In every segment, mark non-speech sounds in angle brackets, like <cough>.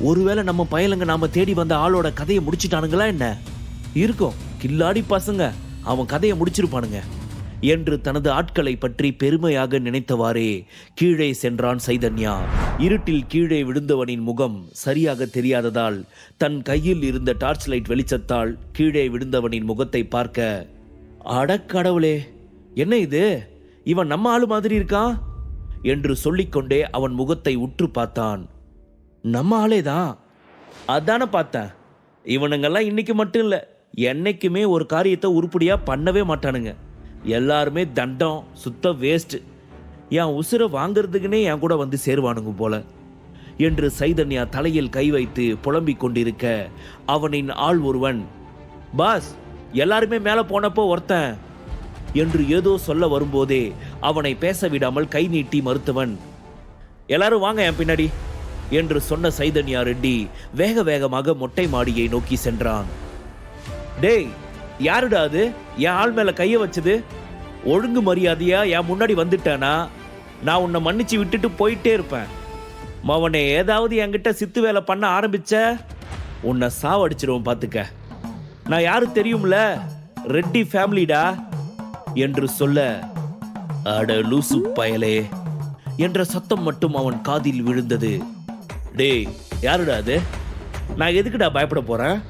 ஒருவேளை நம்ம பயலுங்க நாம தேடி வந்த ஆளோட கதையை முடிச்சிட்டானுங்களா என்ன? இருக்கும். கில்லாடி பசங்க. அவன் கதையை முடிச்சிருப்பானுங்க. என்று தனது ஆட்களை பற்றி பெருமையாக நினைத்தவாறே கீழே சென்றான் சைதன்யா. இருட்டில் கீழே விழுந்தவனின் முகம் சரியாக தெரியாததால் தன் கையில் இருந்த டார்ச் லைட் வெளிச்சத்தால் கீழே விழுந்தவனின் முகத்தை பார்க்க அடக்கடவுளே என்ன இது? இவன் நம்ம ஆளு மாதிரி இருக்கான் என்று சொல்லிக்கொண்டே அவன் முகத்தை உற்று பார்த்தான். நம்ம ஆளே தான். அதானே பார்த்தேன். இவனுங்கெல்லாம் இன்னைக்கு மட்டும் இல்லை என்னைக்குமே ஒரு காரியத்தை உருப்படியாக பண்ணவே மாட்டானுங்க. எல்லாருமே தண்டம் சுத்த வேஸ்ட் என் உசுரை வாங்குறதுக்குனே என் கூட வந்து சேருவானுங்க போல. என்று சைதன்யா தலையில் கை வைத்து புலம்பிக் கொண்டிருக்க அவனின் ஆள் ஒருவன் பாஸ் எல்லாருமே மேலே போனப்போ ஒருத்தன் என்று ஏதோ சொல்ல வரும்போதே அவனை பேச விடாமல் கை நீட்டி மறுத்தவன் எல்லாரும் வாங்க என் பின்னாடி. என்று சொன்ன சைதன்யா ரெட்டி வேக வேகமாக மொட்டை மாடியை நோக்கி சென்றான். டேய் யாருடா அது? என் ஆள் மேல கைய வச்சது? ஒழுங்கு மரியாதையா? என் முன்னாடி வந்துட்டானா? நான் உன்னை மன்னிச்சு விட்டுட்டு போயிட்டே இருப்பேன். மவனே ஏதாவது என்கிட்ட சித்து வேலை பண்ண ஆரம்பிச்ச? உன்னை சாவடிச்சிருவோம் பார்த்துக்க நான் யாரு தெரியும்ல? ரெட்டி ஃபேமிலிடா? என்று சொல்ல அட லூசு பயலே என்ற சத்தம் மட்டும் அவன் காதில் விழுந்தது. டேய் யாருடா அது? நான் எதுக்குடா பயப்பட போறேன்?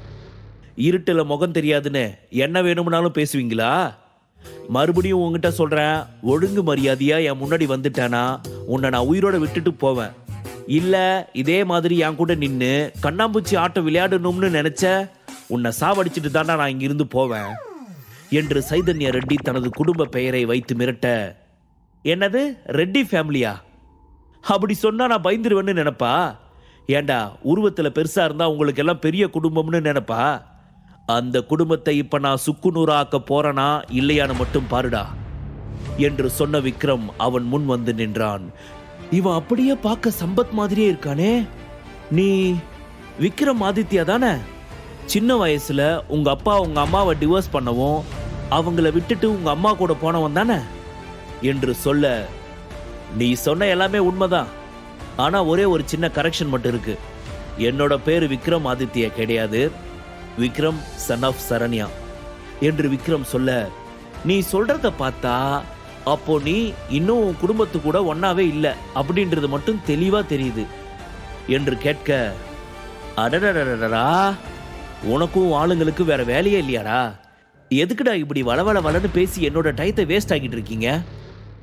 இருட்டில் முகம் தெரியாதுன்னு என்ன வேணும்னாலும் பேசுவீங்களா? மறுபடியும் உங்ககிட்ட சொல்றேன் ஒழுங்கு மரியாதையா என் முன்னாடி வந்துட்டேனா உன்னை நான் உயிரோட விட்டுட்டு போவேன். இல்ல இதே மாதிரி என் கூட நின்று கண்ணாம்பூச்சி ஆட்டம் விளையாடணும்னு நினைச்ச உன்னை சாவடிச்சிட்டு தாண்டா நான் இங்கிருந்து போவேன். என்று சைதன்ய ரெட்டி தனது குடும்ப பெயரை வைத்து மிரட்ட என்னது ரெட்டி ஃபேமிலியா? அப்படி சொன்னா நான் பயந்துருவேன்னு நினைப்பா? ஏண்டா உருவத்தில் பெருசாக இருந்தால் உங்களுக்கு எல்லாம் பெரிய குடும்பம்னு நினைப்பா? அந்த குடும்பத்தை இப்போ நான் சுக்குநூறாக்க போறேனா இல்லையான்னு மட்டும் பாருடா. என்று சொன்ன விக்ரம் அவன் முன் வந்து நின்றான். இவன் அப்படியே பார்க்க சம்பத் மாதிரியே இருக்கானே. நீ விக்ரம் ஆதித்யா தானே? சின்ன வயசுல உங்க அப்பா உங்க அம்மாவை டிவோர்ஸ் பண்ணவும் அவங்கள விட்டுட்டு உங்க அம்மா கூட போனவன் தானே? என்று சொல்ல நீ சொன்ன எல்லாமே உண்மைதான். ஆனால் ஒரே ஒரு சின்ன கரெக்ஷன் மட்டும் இருக்கு. என்னோட பேர் விக்ரம் ஆதித்யா கிடையாது. Vikram son of Saranya. என்று விக்ரம் சொல்ல நீ சொல்றத பார்த்தா அப்போ நீ இன்னும் உன் குடும்பத்து கூட ஒன்னாவே இல்லை. அப்படின்றது மட்டும் தெளிவா தெரியுது. என்று கேட்க அடடடடடா உனக்கும் ஆளுங்களுக்கு வேற வேலையே இல்லையாடா? எதுக்குடா இப்படி வளவள வளன்னு பேசி என்னோட டயத்தை வேஸ்ட் ஆகிட்டு இருக்கீங்க?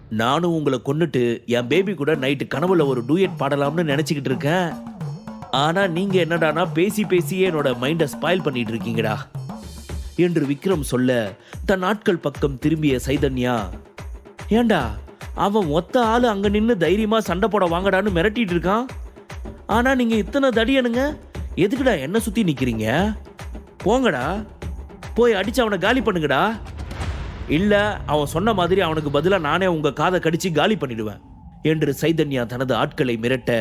நானும் உங்களை கொன்னுட்டு என் பேபி கூட நைட்டு கனவுல ஒரு டூயட் பாடலாம்னு நினைச்சுக்கிட்டு இருக்கேன். ஆனா நீங்க என்னடானா பேசி பேசியே என்னோட மைண்டை ஸ்பாயில் பண்ணிட்டு இருக்கீங்கடா. என்று விக்ரம் சொல்ல தன் ஆட்கள் பக்கம் திரும்பிய சைதன்யா ஏண்டா அவன் ஒத்த ஆளு அங்க நின்று தைரியமா சண்டை போட வாங்கடான்னு மிரட்டிட்டு இருக்கான்? ஆனா நீங்க இத்தனை தடியனுங்க எதுக்குடா என்ன சுத்தி நிக்கிறீங்க? போங்கடா போய் அடிச்சு அவனை காலி பண்ணுங்கடா. இல்லை அவன் சொன்ன மாதிரி அவனுக்கு பதிலாக நானே உங்கள் காதை கடிச்சு காலி பண்ணிடுவேன் என்று சைதன்யா தனது ஆட்களை மிரட்ட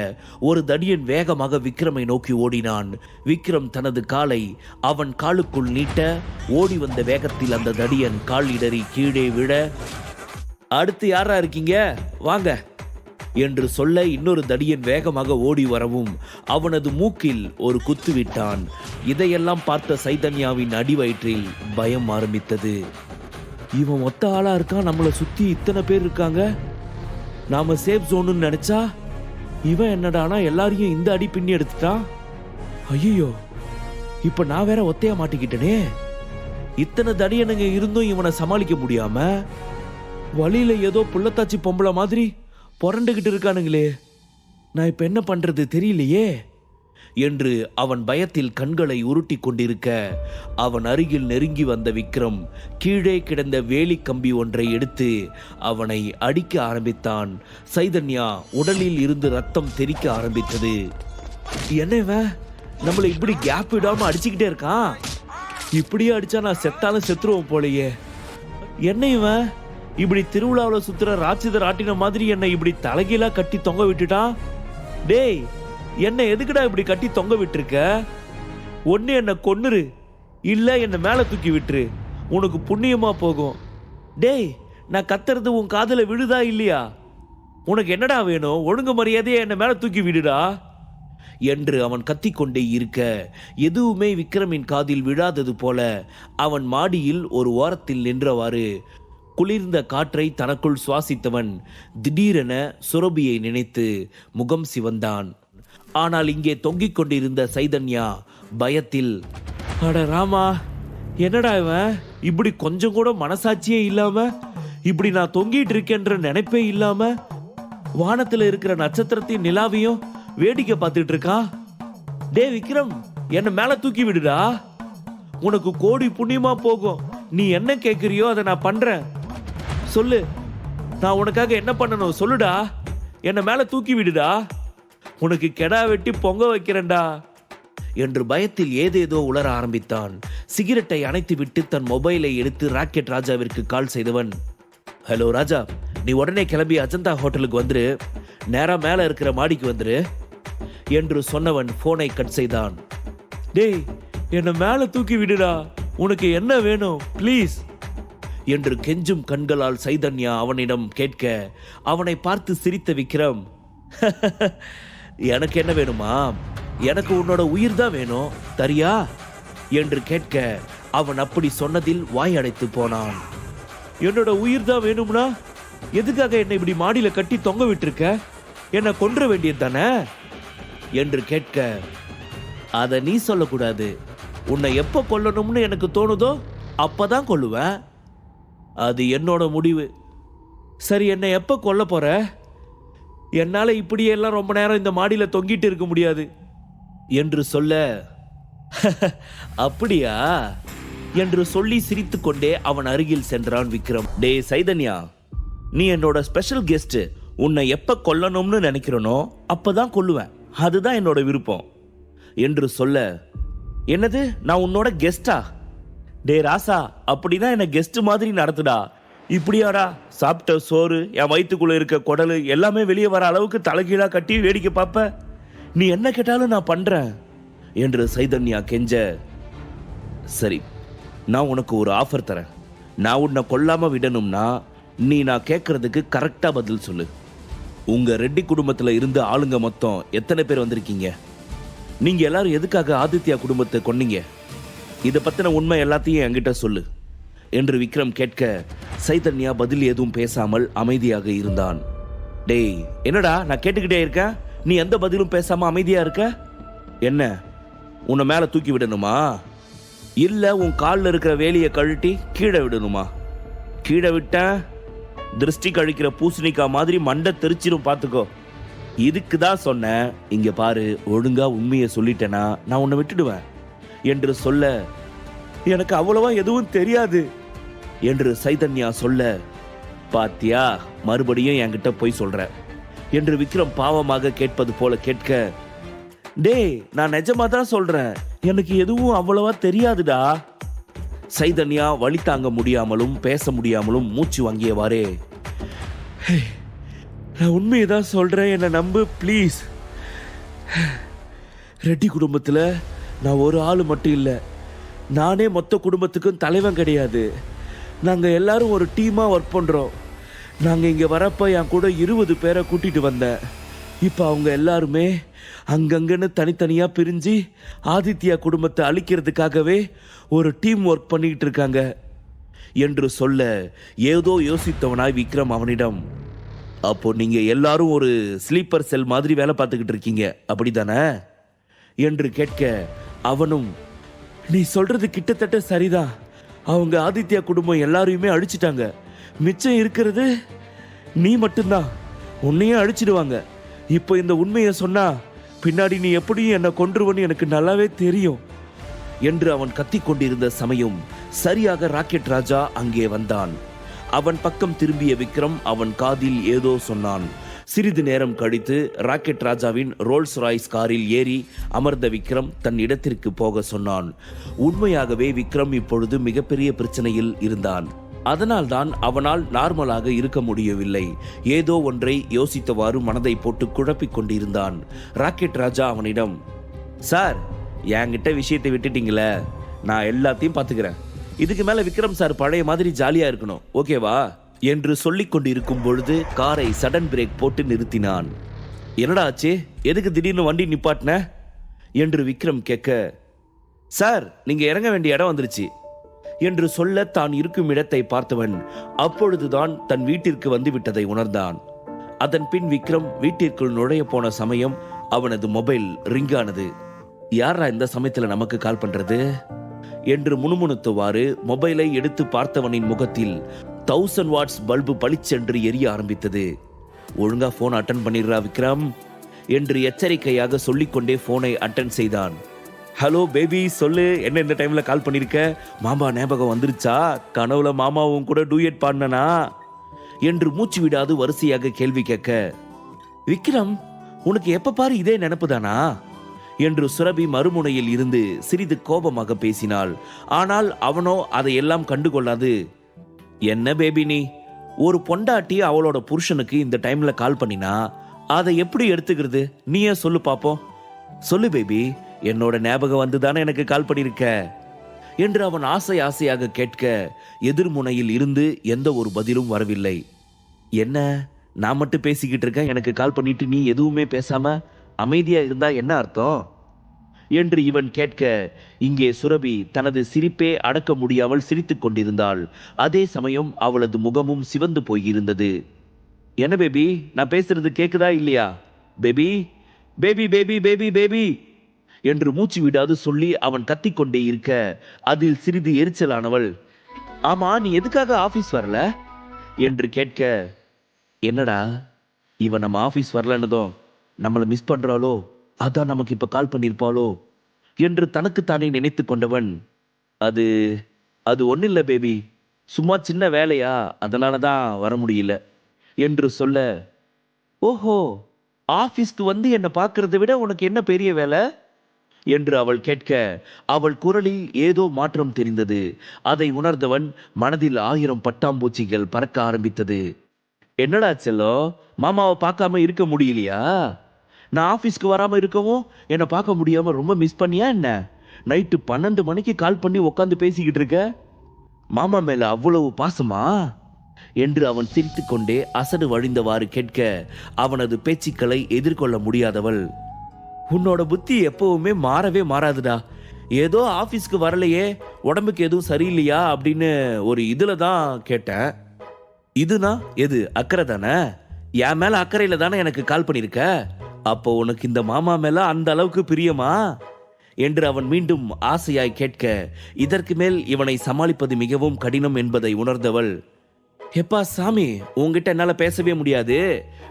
ஒரு தடியன் வேகமாக விக்ரமை நோக்கி ஓடினான். விக்ரம் தனது காலை அவன் காலுக்குள் நீட்ட ஓடி வந்த வேகத்தில் அந்த தடியன் கால் இடறி கீழே விழ அடுத்து யாரா இருக்கீங்க? வாங்க என்று சொல்ல இன்னொரு தடியன் வேகமாக ஓடி வரவும் அவனது மூக்கில் ஒரு குத்து விட்டான். இதையெல்லாம் பார்த்த சைதன்யாவின் அடிவயிற்றில் பயம் ஆரம்பித்தது. இவன் ஒத்த ஆளா இருக்கான் நம்மளை சுத்தி இத்தனை பேர் இருக்காங்க. நாம சேஃப் ஜோனு நினைச்சா இவன் என்னடானா எல்லாரையும் இந்த அடி பின்னி எடுத்துட்டான். ஐயோ இப்ப நான் வேற ஒத்தையா மாட்டிக்கிட்டனே. இத்தனை தடியனுங்க இருந்தும் இவனை சமாளிக்க முடியாம வழியில ஏதோ புள்ளத்தாச்சி பொம்பளை மாதிரி புரண்டுகிட்டு இருக்கானுங்களே. நான் இப்ப என்ன பண்றது தெரியலையே. என்று அவன் பயத்தில் கண்களை உருட்டி கொண்டிருக்க அவன் அருகில் நெருங்கி வந்த விக்ரம் கீழே கிடந்த வேலி கம்பி ஒன்றை எடுத்து அவனை அடிக்க ஆரம்பித்தான். சைதன்யா உடலில் இருந்து ரத்தம் தெறிக்க ஆரம்பித்தது. என்னவன் நம்மளை இப்படி கேப் விடாம அடிச்சுக்கிட்டே இருக்கான் இப்படியே அடிச்சா நான் செத்தாலும் செத்துருவோம் போலயே. என்ன இவன்? இப்படி திருவிழாவில் சுத்துற ராட்சத ராட்டின மாதிரி என்னை இப்படி தலைகீழா கட்டி தொங்க விட்டுட்டான்? டேய் என்ன எதுக்குடா இப்படி கட்டி தொங்க விட்டுருக்க? ஒன்னு என்னை கொன்னுரு இல்ல என்னை மேல தூக்கி விட்டுரு. உனக்கு புண்ணியமா போகும். டேய் நான் கத்துறது உன் காதில் விழுதா இல்லையா? உனக்கு என்னடா வேணும்? ஒழுங்கு மரியாதையை என்னை மேல தூக்கி விடுடா? என்று அவன் கத்திக்கொண்டே இருக்க. எதுவுமே விக்ரமின் காதில் விழாதது போல அவன் மாடியில் ஒரு ஓரத்தில் நின்றவாறு குளிர்ந்த காற்றை தனக்குள் சுவாசித்தவன் திடீரென சுரபியை நினைத்து முகம் சிவந்தான். ஆனால் இங்கே தொங்கிக் கொண்டிருந்த சைதன்யா பயத்தில் அட ராமா என்னடா இவன் இப்படி கொஞ்சம் கூட மனசாட்சியே இல்லாம? இப்படி நான் தொங்கிட்டு இருக்கேன்ற நினைப்பே இல்லாம? வானத்துல இருக்கிற நட்சத்திரத்தையும் நிலாவையும் வேடிக்கை பார்த்துட்டு இருக்கா? டே விக்ரம் என்ன மேல தூக்கி விடுடா. உனக்கு கோடி புண்ணியமா போகும். நீ என்ன கேக்குறியோ அதை நான் பண்றேன். சொல்லு. நான் உனக்காக என்ன பண்ணணும்? சொல்லுடா. என்ன மேல தூக்கி விடுடா. உனக்கு கெடா வெட்டி பொங்க வைக்கிறேன்டா. என்று பயத்தில் ஏதேதோ உளர ஆரம்பித்தான். சிகரெட்டை அணைத்துவிட்டு தன் மொபைலை எடுத்து ராக்கெட் ராஜாவிற்கு கால் செய்தவன் ஹலோ ராஜா நீ உடனே கிளம்பி அஜந்தா ஹோட்டலுக்கு வந்துரு. நேரா மேல இருக்கிற மாடிக்கு வந்துரு என்று சொன்னவன் போனை கட் செய்தான். டேய் என்னை மேல தூக்கி விடுடா. உனக்கு என்ன வேணும் ப்ளீஸ் என்று கெஞ்சும் கண்களால் சைதன்யா அவனிடம் கேட்க அவனை பார்த்து சிரித்த விக்ரம் எனக்கு என்ன வேணுமா? எனக்கு உன்னோட உயிர் தான் வேணும். தரியா? என்று கேட்க அவன் அப்படி சொன்னதில் வாய் அடைத்து போனான். என்னோட உயிர் தான் வேணும்னா எதுக்காக என்னை இப்படி மாடியில கட்டி தொங்க விட்டுருக்க? என்னை கொன்ற வேண்டியது தானே? என்று கேட்க அதை நீ சொல்லக்கூடாது. உன்னை எப்போ கொல்லணும்னு எனக்கு தோணுதோ அப்பதான் கொல்லுவேன். அது என்னோட முடிவு. சரி என்னை எப்போ கொல்ல போற? என்னால் இப்படியெல்லாம் ரொம்ப நேரம் இந்த மாடியில் தொங்கிட்டு இருக்க முடியாது. என்று சொல்ல <laughs> அப்படியா? என்று சொல்லி சிரித்துக்கொண்டே அவன் அருகில் சென்றான் விக்ரம். டே சைதன்யா நீ என்னோட ஸ்பெஷல் கெஸ்ட் உன்னை எப்ப கொல்லணும்னு நினைக்கிறனோ அப்பதான் கொல்லுவேன். அதுதான் என்னோட விருப்பம். என்று சொல்ல என்னது? நான் உன்னோட கெஸ்டா டே ராசா அப்படின்னா என்ன கெஸ்ட் மாதிரி நடத்துடா. இப்படியாடா? சாப்பிட்ட சோறு என் வயிற்றுக்குள்ளே இருக்க குடலு எல்லாமே வெளியே வர அளவுக்கு தலைகீழாக கட்டி வேடிக்கை பார்ப்ப. நீ என்ன கேட்டாலும் நான் பண்ணுறேன் என்று சைதன்யா கெஞ்ச. சரி நான் உனக்கு ஒரு ஆஃபர் தரேன். நான் உன்னை கொல்லாமல் விடணும்னா நீ நான் கேட்குறதுக்கு கரெக்டாக பதில் சொல்லு. உங்கள் ரெட்டி குடும்பத்தில் இருந்து ஆளுங்க மொத்தம் எத்தனை பேர் வந்திருக்கீங்க? நீங்கள் எல்லாரும் எதுக்காக ஆதித்யா குடும்பத்தை கொன்னீங்க? இதை பற்றின உண்மை எல்லாத்தையும் என்கிட்ட சொல்லு. என்று விக்ரம் கேட்க சைதன்யா பதில் எதுவும் பேசாமல் அமைதியாக இருந்தான். டேய் என்னடா நான் கேட்டுக்கிட்டே இருக்கேன் நீ எந்த பதிலும் பேசாம அமைதியா இருக்க? என்ன உன்னை மேல தூக்கி விடணுமா? இல்ல உன் காலில் இருக்கிற வேலியை கழட்டி கீழே விடணுமா? கீழே விட்டேன் திருஷ்டி கழிக்கிற பூசணிக்காய் மாதிரி மண்டை தெரிச்சிடும் பார்த்துக்கோ இதுக்கு தான் சொன்னேன். இங்க பாரு ஒழுங்கா உண்மையை சொல்லிட்டேனா நான் உன்னை விட்டுடுவேன். என்று சொல்ல எனக்கு அவ்வளவா எதுவும் தெரியாது. என்று சைதன்யா சொல்ல பாத்தியா மறுபடியும் என்கிட்ட போய் சொல்ற என்று விக்ரம் பாவமாக கேட்பது போல கேட்க டேய் நான் நிஜமா தான் சொல்றேன். எனக்கு எதுவும் அவ்வளவா தெரியாதுடா. சைதன்யா வழி தாங்க முடியாமலும் பேச முடியாமலும் மூச்சு வாங்கியவாறே "ஹே, நான் உண்மையை தான் சொல்றேன். என்னை நம்பு ப்ளீஸ். ரெட்டி குடும்பத்தில் நான் ஒரு ஆள் மட்டும் இல்லை. நானே மொத்த குடும்பத்துக்கும் தலைவன் கிடையாது. நாங்கள் எல்லாரும் ஒரு டீமாக ஒர்க் பண்ணுறோம் நாங்கள் இங்கே வரப்போ என் கூட இருபது பேரை கூட்டிகிட்டு வந்தேன். இப்போ அவங்க எல்லாருமே அங்கங்கன்னு தனித்தனியாக பிரிஞ்சு ஆதித்யா குடும்பத்தை அழிக்கிறதுக்காகவே ஒரு டீம் ஒர்க் பண்ணிக்கிட்டு இருக்காங்க. என்று சொல்ல ஏதோ யோசித்தவனாய் விக்ரம் அவனிடம் அப்போ நீங்கள் எல்லாரும் ஒரு ஸ்லீப்பர் செல் மாதிரி வேலை பார்த்துக்கிட்டு இருக்கீங்க. அப்படிதானே? என்று கேட்க அவனும் நீ சொல்றது கிட்டத்தட்ட சரிதான். அவங்க ஆதித்யா குடும்பம் எல்லாரையுமே அழிச்சிட்டாங்க. மிச்சம் இருக்கிறது நீ மட்டும்தான். உன்னையும் அழிச்சிடுவாங்க. இப்போ இந்த உண்மையை சொன்னா பின்னாடி நீ எப்படியும் என்னை கொன்றுவன்னு எனக்கு நல்லாவே தெரியும். என்று அவன் கத்திக் கொண்டிருந்த சமயம் சரியாக ராக்கெட் ராஜா அங்கே வந்தான். அவன் பக்கம் திரும்பிய விக்ரம் அவன் காதில் ஏதோ சொன்னான். சிறிது நேரம் கழித்து ராக்கெட் ராஜாவின் ரோல்ஸ் ராய்ஸ் காரில் ஏறி அமர்ந்த விக்ரம் தன் இடத்திற்கு போக சொன்னான். உண்மையாகவே விக்ரம் இப்பொழுது மிகப்பெரிய பிரச்சனையில் இருந்தான். அதனால்தான் அவனால் நார்மலாக இருக்க முடியவில்லை. ஏதோ ஒன்றை யோசித்தவாறு மனதை போட்டு குழப்பிக் கொண்டிருந்தான். ராக்கெட் ராஜா அவனிடம் சார் என்கிட்ட விஷயத்தை விட்டுட்டீங்களே. நான் எல்லாத்தையும் பார்த்துக்கிறேன். இதுக்கு மேல விக்ரம் சார் பழைய மாதிரி ஜாலியா இருக்கணும். ஓகேவா? என்று சொல்லிக் கொண்டிருக்கும் பொழுது காரை சடன் பிரேக் போட்டு நிறுத்தினான். என்னடா ஆச்சு? எதுக்கு திடீர்னு வண்டி நிப்பாட்டின? என்று விக்ரம் கேட்க சார் நீங்க இறங்க வேண்டிய இடம் வந்துருச்சு. என்று சொல்ல தான் இருக்கும் இடத்தை பார்த்தவன் அப்பொழுதுதான் தன் வீட்டிற்கு வந்து விட்டதை உணர்ந்தான். அதன் பின் விக்ரம் வீட்டிற்குள் நுழைய போன சமயம் அவனது மொபைல் ரிங்கானது யாரா இந்த சமயத்துல நமக்கு கால் பண்றது? என்று முணுமுணுத்தவாறு மொபைலை எடுத்து பார்த்தவனின் முகத்தில் தௌசண்ட் வாட்ஸ் பல்பு பளிச்சென்று எரிய ஆரம்பித்தது. ஒழுங்கா போன் அட்டன் பண்ணிடுறா விக்ரம் என்று எச்சரிக்கையாக சொல்லிக்கொண்டே போனை அட்டன் செய்தான். ஹலோ பேபி சொல்லு என்ன இந்த டைம்ல கால் பண்ணிருக்க? மாமா ஞாபகம் வந்துருச்சா? கனவுல மாமாவும் கூட டூயட் பாடினா என்று மூச்சு விடாது வரிசையாக கேள்வி கேட்க விக்ரம் உனக்கு எப்ப பாரு இதே நினப்புதானா என்று சுரபி மறுமுனையில் இருந்து சிறிது கோபமாக பேசினாள். ஆனால் அவனோ அதையெல்லாம் கண்டுகொள்ளாது. என்ன பேபி நீ? ஒரு பொண்டாட்டி அவளோட புருஷனுக்கு இந்த டைம்ல கால் பண்ணினா அதை எப்படி எடுத்துக்கிறது? நீயே சொல்லு பாப்போம். சொல்லு பேபி என்னோட ஞாபகம் வந்து தானே எனக்கு கால் பண்ணியிருக்க என்று அவன் ஆசை ஆசையாக கேட்க எதிர்முனையில் இருந்து எந்த ஒரு பதிலும் வரவில்லை. என்ன? நான் மட்டும் பேசிக்கிட்டு இருக்கேன் எனக்கு கால் பண்ணிட்டு நீ எதுவுமே பேசாம அமைதியா இருந்தா என்ன அர்த்தம்? என்று இவன் கேட்க இங்கே சுரபி தனது சிரிப்பே அடக்க முடியாமல் சிரித்துக் கொண்டிருந்தாள். அதே சமயம் அவளது முகமும் சிவந்து போயிருந்தது. என்ன பேபி? நான் பேசுறது கேக்குதா இல்லையா? Baby? Baby baby baby baby! என்று மூச்சு விடாது சொல்லி அவன் கத்திக்கொண்டே இருக்க அதில் சிறிது எரிச்சலானவள் ஆமா நீ எதுக்காக ஆபீஸ் வரல? என்று கேட்க என்னடா இவன் நம்ம ஆபீஸ் வரலன்னதும் நம்மளை மிஸ் பண்றாளோ? அதான் நமக்கு இப்ப கால் பண்ணியிருப்பாளோ? என்று தனக்குத்தானே நினைத்து கொண்டவன் அது அது ஒன்றும் இல்லை பேபி சும்மா சின்ன வேலையா? அதனால தான் வர முடியல. என்று சொல்ல ஓஹோ ஆபீஸ்க்கு வந்து என்னை பார்க்கறதை விட உனக்கு என்ன பெரிய வேலை? என்று அவள் கேட்க அவள் குரலில் ஏதோ மாற்றம் தெரிந்தது. அதை உணர்ந்தவன் மனதில் ஆயிரம் பட்டாம்பூச்சிகள் பறக்க ஆரம்பித்தது. என்னடா செல்லோ மாமாவை பார்க்காம இருக்க முடியலையா? நான் ஆஃபீஸ்க்கு வராமல் இருக்கவும் என்னை பார்க்க முடியாமல் ரொம்ப மிஸ் பண்ணியா என்ன? நைட்டு பன்னெண்டு மணிக்கு கால் பண்ணி உட்காந்து பேசிக்கிட்டு இருக்க? மாமா மேலே அவ்வளவு பாசமா? என்று அவன் சிரித்துக்கொண்டே அசடு வழிந்தவாறு கேட்க அவனது பேச்சுக்களை எதிர்கொள்ள முடியாதவள். உன்னோட புத்தி எப்பவுமே மாறவே மாறாதுடா. ஏதோ ஆஃபீஸ்க்கு வரலையே உடம்புக்கு எதுவும் சரியில்லையா? அப்படின்னு ஒரு இதில் தான் கேட்டேன். இதுனா? எது? அக்கறை தானே? என் மேலே அக்கறையில் தானே எனக்கு கால் பண்ணியிருக்க அப்போ உனக்கு இந்த மாமா மேல அந்த அளவுக்கு பிரியமா? என்று அவன் மீண்டும் ஆசையாய் கேட்க இதற்கு மேல் இவனை சமாளிப்பது மிகவும் கடினம் என்பதை உணர்ந்தவள் எப்பா சாமி உங்ககிட்ட என்னால பேசவே முடியாது.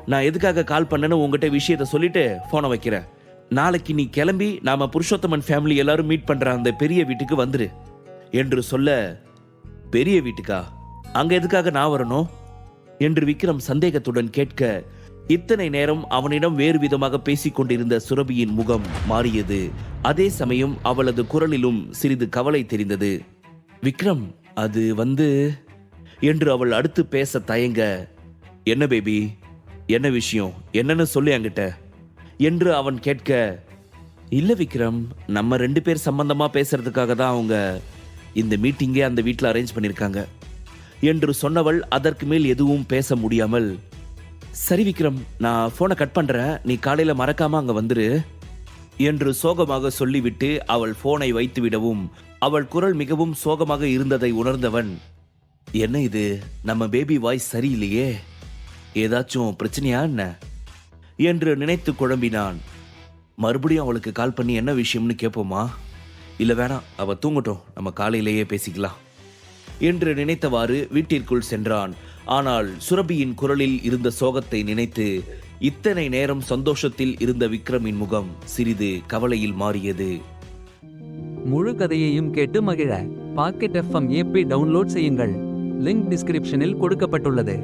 நான் எதுக்காக கால் பண்ணேன்னு உங்ககிட்ட விஷயத்த சொல்லிட்டு போனை வைக்கிறேன். நாளைக்கு நீ கிளம்பி நாம புருஷோத்தமன் ஃபேமிலி எல்லாரும் மீட் பண்ற அந்த பெரிய வீட்டுக்கு வந்துரு என்று சொல்ல பெரிய வீட்டுக்கா? அங்க எதுக்காக நான் வரணும்? என்று விக்ரம் சந்தேகத்துடன் கேட்க இத்தனை நேரம் அவனிடம் வேறு விதமாக பேசிக் கொண்டிருந்த சுரபியின் முகம் மாறியது. அதே சமயம் அவளது குரலிலும் சிறிது கவலை தெரிந்தது. விக்ரம் அது வந்து என்று அவள் அடுத்து பேச தயங்க என்ன பேபி? என்ன விஷயம்? என்னன்னு சொல்லி அங்கிட்ட என்று அவன் கேட்க இல்ல விக்ரம் நம்ம ரெண்டு பேர் சம்பந்தமா பேசுறதுக்காக தான் அவங்க இந்த மீட்டிங்கே அந்த வீட்டில் அரேஞ்ச் பண்ணியிருக்காங்க என்று சொன்னவள் அதற்கு மேல் எதுவும் பேச முடியாமல் சரி விக்ரம் நான் ஃபோனை கட் பண்றேன். நீ காலையில மறக்காம அங்க வந்துரு. என்று சோகமாக சொல்லிவிட்டு அவள் போனை வைத்து விடவும் அவள் குரல் மிகவும் சோகமாக இருந்ததை உணர்ந்தவன் என்ன இது? நம்ம பேபி வாய்ஸ் சரியில்லையே? ஏதாச்சும் பிரச்சனையா என்ன? என்று நினைத்து குழம்பினான். மறுபடியும் அவளுக்கு கால் பண்ணி என்ன விஷயம்னு கேட்போமா இல்ல வேணாம். அவ தூங்கட்டும். நம்ம காலையிலேயே பேசிக்கலாம். என்று நினைத்தவாறு வீட்டிற்குள் சென்றான். ஆனால் சுரபியின் குரலில் இருந்த சோகத்தை நினைத்து இத்தனை நேரம் சந்தோஷத்தில் இருந்த விக்ரமின் முகம் சிறிது கவலையில் மாறியது. முழு கதையையும் கேட்டு மகிழ. பாக்கெட் எஃப்எம் ஏபி டவுன்லோட் செய்யுங்கள். லிங்க் டிஸ்கிரிப்ஷனில் கொடுக்கப்பட்டுள்ளது.